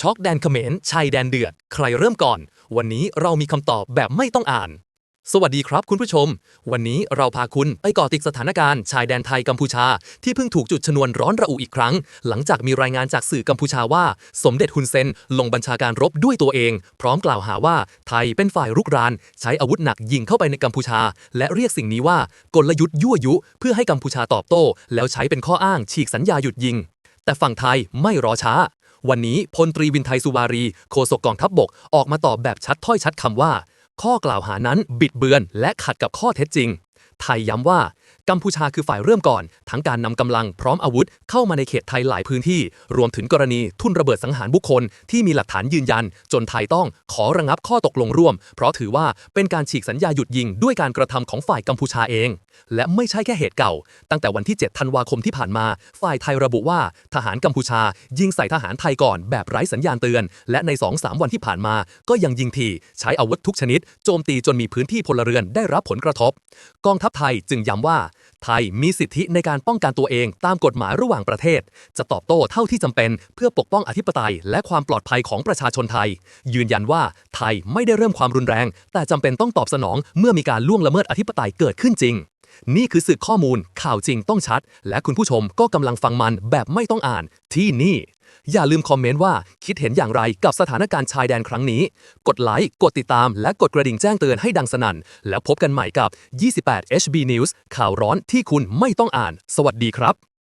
ช็อกแดนเขมรชายแดนเดือด ใครเริ่มก่อน วันนี้เรามีคำตอบแบบไม่ต้องอ่าน สวัสดีครับคุณผู้ชม วันนี้เราพาคุณไปก่อติดสถานการณ์ชายแดนไทยกัมพูชา ที่เพิ่งถูกจุดชนวนร้อนระอุอีกครั้ง หลังจากมีรายงานจากสื่อกัมพูชาว่า สมเด็จฮุนเซน ลงบัญชาการรบด้วยตัวเอง พร้อมกล่าวหาว่าไทยเป็นฝ่ายรุกราน ใช้อาวุธหนักยิงเข้าไปในกัมพูชา และเรียกสิ่งนี้ว่ากลยุทธ์ยั่วยุ เพื่อให้กัมพูชาตอบโต้ แล้วใช้เป็นข้ออ้างฉีกสัญญาหยุดยิงแต่ฝั่งไทยไม่รอช้า วันนี้พลตรีวินไทยสุวารี โฆษกกองทัพบบก ออกมาตอบแบบชัดถ้อยชัดคำว่า ข้อกล่าวหานั้นบิดเบือนและขัดกับข้อเท็จจริง ไทยย้ำว่า กัมพูชาคือฝ่ายเริ่มก่อน ทั้งการนำกำลังพร้อมอาวุธเข้ามาในเขตไทยหลายพื้นที่ รวมถึงกรณีทุ่นระเบิดสังหารบุคคลที่มีหลักฐานยืนยัน จนไทยต้องขอระงับข้อตกลงร่วม เพราะถือว่าเป็นการฉีกสัญญาหยุดยิงด้วยการกระทำของฝ่ายกัมพูชาเอง และไม่ใช่แค่เหตุเก่า ตั้งแต่วันที่ 7 ธันวาคมที่ผ่านมา ฝ่ายไทยระบุว่าทหารกัมพูชา ยิงใส่ทหารไทยก่อนแบบไร้สัญญาณเตือน และใน 2-3 วันที่ผ่านมา ก็ยังยิงทีใช้อาวุธทุกชนิด โจมตีจนมีพื้นที่พลเรือนได้รับผลกระทบกองทัพไทยจึงย้ำว่า ไทยมีสิทธิในการป้องกันตัวเองตามกฎหมายระหว่างประเทศ จะตอบโต้เท่าที่จำเป็น เพื่อปกป้องอธิปไตย และความปลอดภัยของประชาชนไทย ยืนยันว่าไทยไม่ได้เริ่มความรุนแรง แต่จำเป็นต้องตอบสนองเมื่อมีการล่วงละเมิดอธิปไตยเกิดขึ้นจริง นี่คือสื่อข้อมูลข่าวจริงต้องชัด และคุณผู้ชมก็กำลังฟังมันแบบไม่ต้องอ่านที่นี่ อย่าลืมคอมเมนต์ว่าคิดเห็นอย่างไรกับสถานการณ์ชายแดนครั้งนี้ กดไลค์ กดติดตาม และกดกระดิ่งแจ้งเตือนให้ดังสนั่น แล้วพบกันใหม่กับ 28 HB News ข่าวร้อนที่คุณไม่ต้องอ่าน สวัสดีครับ